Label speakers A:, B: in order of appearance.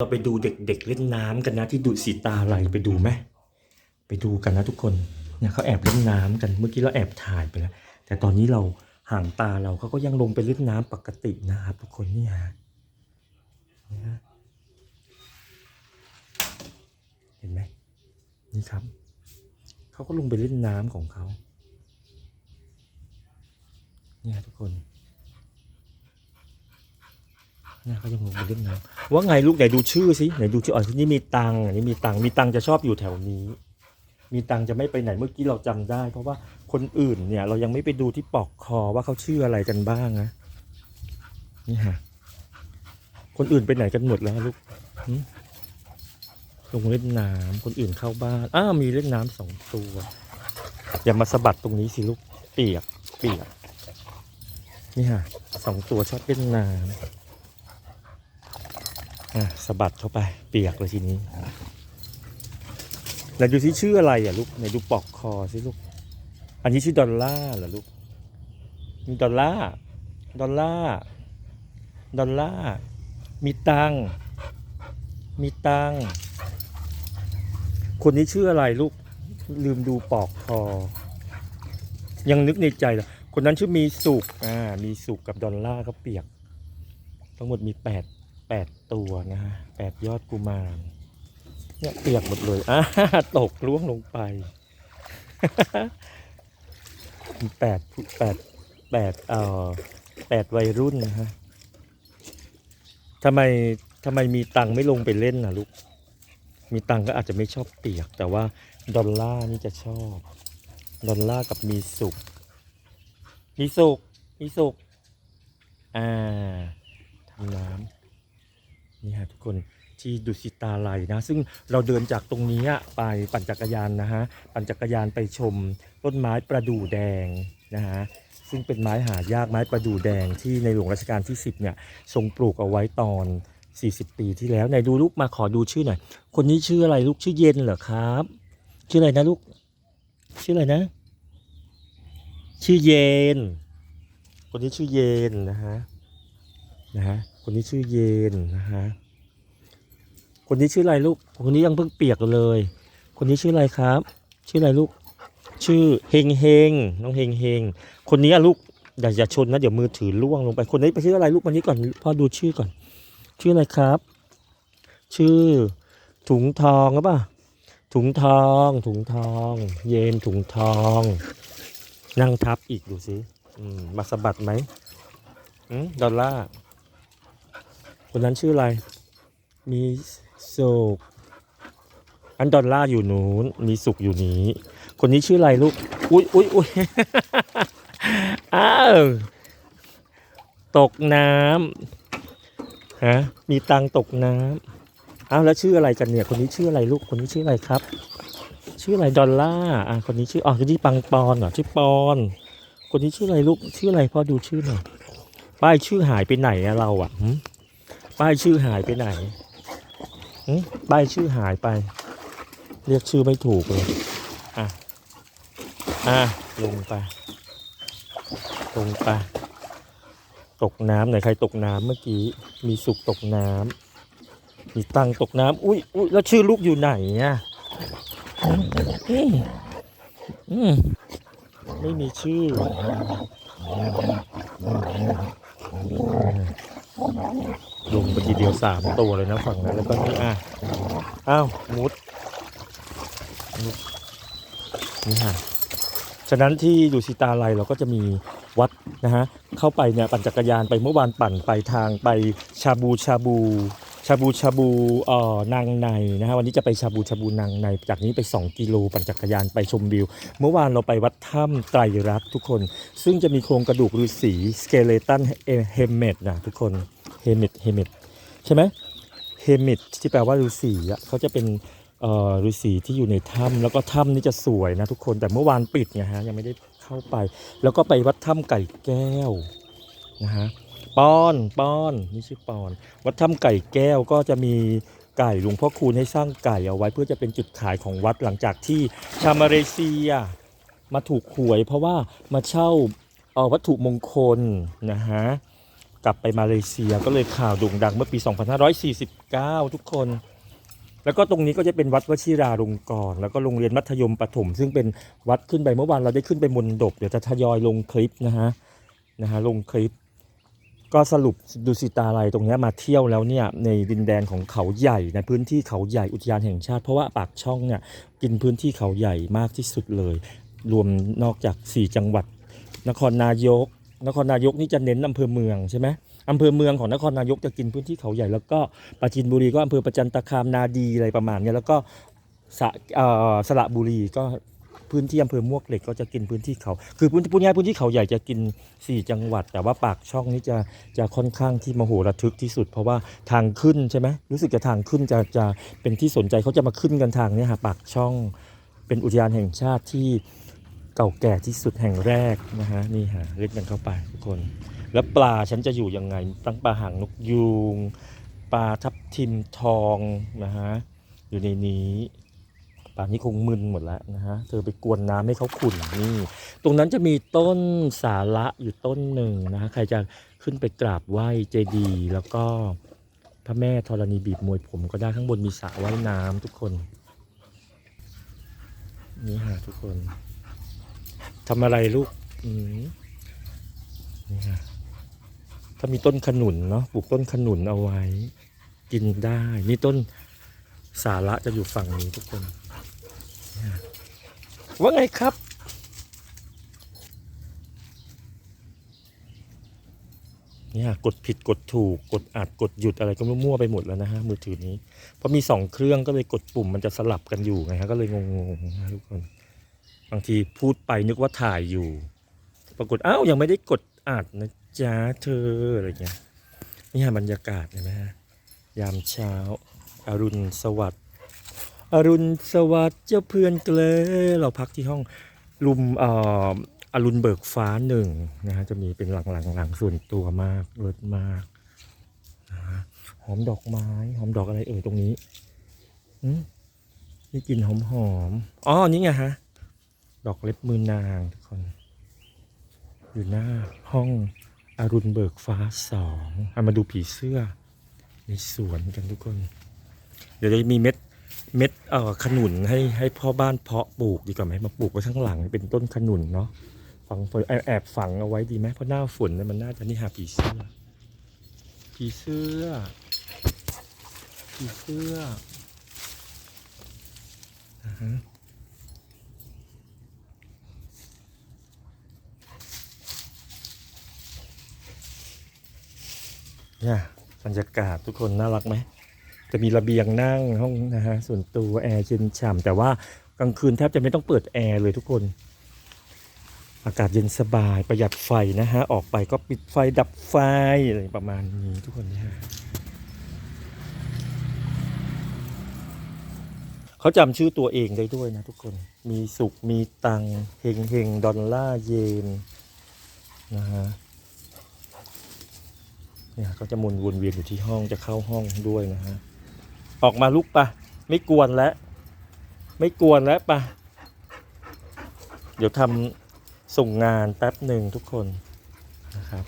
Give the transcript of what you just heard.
A: เราไปดูเด็กๆเล่นน้ำกันนะที่ดุสีตาไหลไปดูไหมไปดูกันนะทุกคนเนี่ยเขาแอบเล่นน้ำกันเมื่อกี้เราแอบถ่ายไปแล้วแต่ตอนนี้เราห่างตาเราเขาก็ยังลงไปเล่นน้ำปกตินะครับทุกคนเนี่ยนี่นะเห็นไหมนี่ครับเขาก็ลงไปเล่นน้ำของเขาเนี่ยทุกคน เนี่ยเขายังงไปเล่นน้ำว่าไงลูกไหนดูชื่อสิไหนดูชื่ออ๋อที่นี่มีตังอันนี้มีตังมีตังจะชอบอยู่แถวนี้ มีตังจะไม่ไปไหนเมื่อกี้เราจำได้ เพราะว่าคนอื่นเนี่ย เรายังไม่ไปดูที่ปอกคอว่าเขาชื่ออะไรกันบ้างนะนี่ฮะคนอื่นไปไหนกันหมดแล้วลูกลงเล่นน้ำคนอื่นเข้าบ้านอ้ามีเล่นน้ำสองตัว อย่ามาสะบัดตรงนี้สิลูกเปียกเปียกนี่ฮะสองตัวชอบเล่นน้ำ สะบัดเข้าไปเปียกเลยทีนี้ไหนดูสิชื่ออะไรอะลูกไหนดูปอกคอสิลูก อันนี้ชื่อดอลล่าเหรอลูกมีดอลล่าดอลล่าดอลล่ามีตังมีตังคนนี้ชื่ออะไรลูก ลืมดูปอกคอ ยังนึกในใจเลยคนนั้นชื่อมีสุกอ่ามีสุกกับดอลล่าเขาเปียก ทั้งหมดมีแปด แปดตัวนะฮะแปดยอดกุมารเนี่ยเปียกหมดเลยอ่าตกล่วงลงไปแปดแปดแปดเอ่อแปดวัยรุ่นนะฮะทำไมทำไมมีตังไม่ลงไปเล่นนะลูก มีตังก็อาจจะไม่ชอบเปียก แต่ว่าดอลล่าร์นี่จะชอบ ดอลล่าร์กับมีสุก มีสุก มีสุก อ่าทำน้ำ นี่ฮะทุกคนที่ดุสิตาไหลนะ ซึ่งเราเดินจากตรงนี้ไปปั่นจักรยานนะฮะปั่นจักรยานไปชมต้นไม้ประดู่แดงนะฮะซึ่งเป็นไม้หายากไม้ประดู่แดงที่ในหลวงรัชกาลที่ 10เนี่ยทรงปลูกเอาไว้ตอน 40 ปีที่แล้วไหนดูลูกมาขอดูชื่อหน่อยคนนี้ชื่ออะไรลูกชื่อเย็นเหรอครับ ชื่ออะไรนะลูก ชื่ออะไรนะ ชื่อเย็น คนนี้ชื่อเย็นนะฮะ นะฮะคนนี้ชื่อเยนนะฮะคนนี้ชื่ออะไรลูก คนนี้ยังเพิ่งเปียกเลย คนนี้ชื่ออะไรครับ ชื่ออะไรลูก ชื่อเฮงเฮงน้องเฮงเฮงคนนี้อะลูกอย่าอย่าชนนะเดี๋ยวมือถือล่วงลงไป คนนี้ไปชื่ออะไรลูกวันนี้ก่อนพ่อดูชื่อก่อน ชื่ออะไรครับ ชื่อถุงทองหรือเปล่าถุงทอง ถุงทอง เย็นถุงทอง นั่งทับอีกดูสิมมาสะบัดไหมอืมดอลล่าร์ คนนั้นชื่ออะไร มีสุกอันดอลล่าอยู่นู้น มีสุกอยู่นี้ คนนี้ชื่ออะไรลูก อุ้ยอุ้ยอุ้ยอ้าว ตกน้ำฮะ มีตังตกน้ำอ้าวแล้วชื่ออะไรกันเนี่ย คนนี้ชื่ออะไรลูก คนนี้ชื่ออะไรครับ ชื่ออะไรดอลล่าอะคนนี้ชื่อ อ๋อคนนี้ปังปอนเหรอ ชื่อปอน คนนี้ชื่ออะไรลูก ชื่ออะไรพ่อดูชื่อหน่อย ป้ายชื่อหายไปไหนอะเราอะ ป้ายชื่อหายไปไหนป้ายชื่อหายไป เรียกชื่อไม่ถูกเลยอะอะลงไปลงไปตกน้ำไหนใครตกน้ำเมื่อกี้ มีสุกตกน้ำมีตังตกน้ำอุ้ยอุ้ยแล้วชื่อลูกอยู่ไหนอะอืมอืมอืมไม่มีชื่อ ลงไปที เดียวสามตัวเลยนะฝั่งนั้นแล้วก็นี่อะอ้าวมุดนี่ฮะฉะนั้นที่ดูสิตาไลเราก็จะมีวัดนะฮะเข้าไปเนี่ยปั่นจักรยานไปเมื่อวานปั่นไปทางไปชาบูชาบูชาบูชาบูเอ่อนางในนะฮะวันนี้จะไปชาบูชาบูนางใน จากนี้ไป 2 กิโลปั่นจักรยานไปชมวิว เมื่อวานเราไปวัดถ้ำไตรรักษ์ทุกคน ซึ่งจะมีโครงกระดูกฤาษีสเกเลตันเฮมเมดนะทุกคนเฮมิดเฮมิด ใช่ไหมเฮมิดที่แปลว่าฤาษีอะเขาจะเป็นฤาษีที่อยู่ในถ้ำแล้วก็ถ้ำนี่จะสวยนะทุกคนแต่เมื่อวานปิดไงฮะยังไม่ได้เข้าไป แล้วก็ไปวัดถ้ำไก่แก้วนะฮะปอนปอนนี่ชื่อปอน วัดถ้ำไก่แก้วก็จะมีไก่หลวงพ่อคูณให้สร้างไก่เอาไว้เพื่อจะเป็นจุดขายของวัดหลังจากที่ชาวมาเลเซียมาถูกหวยเพราะว่ามาเช่าเอ่อวัตถุมงคลนะฮะ กลับไปมาเลเซียก็เลยข่าวโด่งดังเมื่อปี 2549 ทุกคน แล้วก็ตรงนี้ก็จะเป็นวัดวชิราลงกรณ์แล้วก็โรงเรียนมัธยมประถมซึ่งเป็นวัดขึ้นไปเมื่อวานเราได้ขึ้นไปมนดบเดี๋ยวจะทยอยลงคลิปนะฮะนะฮะลงคลิป ก็สรุปดูสิตาลัยตรงนี้มาเที่ยวแล้วเนี่ยในดินแดนของเขาใหญ่ในพื้นที่เขาใหญ่อุทยานแห่งชาติ เพราะว่าปากช่องเนี่ยกินพื้นที่เขาใหญ่มากที่สุดเลย รวมนอกจาก 4 จังหวัด นครนายก นครนายกนี่จะเน้นอำเภอเมืองใช่ไหมอำเภอเมืองของนครนายกจะกินพื้นที่เขาใหญ่แล้วก็ปราจีนบุรีก็อำเภอประจันตคามนาดีอะไรประมาณนี้แล้วก็สะสระบุรีก็พื้นที่อำเภอมวกเหล็กก็จะกินพื้นที่เขาคือพื้นที่พูดง่ายพื้นที่เขาใหญ่จะกิน 4 จังหวัด แต่ว่าปากช่องนี่จะจะค่อนข้างที่มโหระทึกที่สุด เพราะว่าทางขึ้นใช่ไหมรู้สึกจะทางขึ้นจะจะเป็นที่สนใจเขาจะมาขึ้นกันทางเนี้ยฮะปากช่องเป็นอุทยานแห่งชาติที่ เก่าแก่ที่สุดแห่งแรกนะฮะนี่ฮะเล่นกันเข้าไปทุกคน แล้วปลาฉันจะอยู่ยังไงตั้งปลาหางนกยูงปลาทับทิมทองนะฮะอยู่ในนี้ปลานี้คงมึนหมดแล้วนะฮะเธอไปกวนน้ำให้เขาขุ่นนี่ ตรงนั้นจะมีต้นสาระอยู่ต้นหนึ่งนะฮะใครจะขึ้นไปกราบไหว้เจดีย์แล้วก็พระแม่ธรณีบีบมวยผมก็ได้ข้างบนมีสระว่ายน้ำทุกคน นี่ฮะทุกคน ทำอะไรลูกนี่ฮะถ้ามีต้นขนุนเนาะปลูกต้นขนุนเอาไว้ กินได้นี่ต้นสาระจะอยู่ฝั่งนี้ทุกคนว่าไงครับ เนี่ยกดผิดกดถูกกดอัดกดหยุดอะไรก็มั่วไปหมดแล้วนะฮะมือถือนี้ เพราะมีสองเครื่องก็เลยกดปุ่มมันจะสลับกันอยู่ไงฮะก็เลยงงๆนะทุกคน บางทีพูดไปนึกว่าถ่ายอยู่ ปรากฏอ้าวยังไม่ได้กดอัดนะจ๊ะเธออะไรเงี้ยนี่ฮะบรรยากาศเห็นไหมฮะยามเช้าอรุณสวัสดิ์อรุณสวัสดิ์เจ้าเพื่อนเกลอเราพักที่ห้องลุมอ่ออรุณเบิกฟ้าหนึ่งนะฮะจะมีเป็นหลังหลังหลังส่วนตัวมากเลิศมากนะฮะหอมดอกไม้ หอมดอกอะไรเอ่ยตรงนี้อืมนี่กลิ่นหอมหอมอ๋อนี่ไงฮะ ดอกเล็บมือนางทุกคน อยู่หน้าห้องอรุณเบิกฟ้าสองเอามาดูผีเสื้อ ในสวนกันทุกคน เดี๋ยวจะมีเม็ดเม็ดเอ่อขนุนให้ให้พ่อบ้านเพาะปลูกดีกว่าไหมมาปลูกไว้ข้างหลังเป็นต้นขนุนเนาะฝังแอบแอบฝังเอาไว้ดีไหมเพราะหน้าฝนเนี่ยมันน่าจะนี่หาผีเสื้อ ผีเสื้อ ผีเสื้ออ่าฮะ เนี่ยบรรยากาศทุกคนน่ารักไหมจะมีระเบียงนั่งห้องนะฮะส่วนตัวแอร์เย็นฉ่ำแต่ว่ากลางคืนแทบจะไม่ต้องเปิดแอร์เลยทุกคน อากาศเย็นสบายประหยัดไฟนะฮะ ออกไปก็ปิดไฟดับไฟอะไรประมาณนี้ทุกคนเนี่ยเขาจำชื่อตัวเองได้ด้วยนะทุกคนมีสุขมีตังเฮงเฮงดอลลาร์เยนนะฮะ เนี่ยก็จะมุนวนเวียนอยู่ที่ห้องจะเข้าห้องด้วยนะฮะออกมาลุกปะไม่กวนแล้วไม่กวนแล้วปะเดี๋ยวทำส่งงานแป๊บหนึ่งทุกคนนะครับ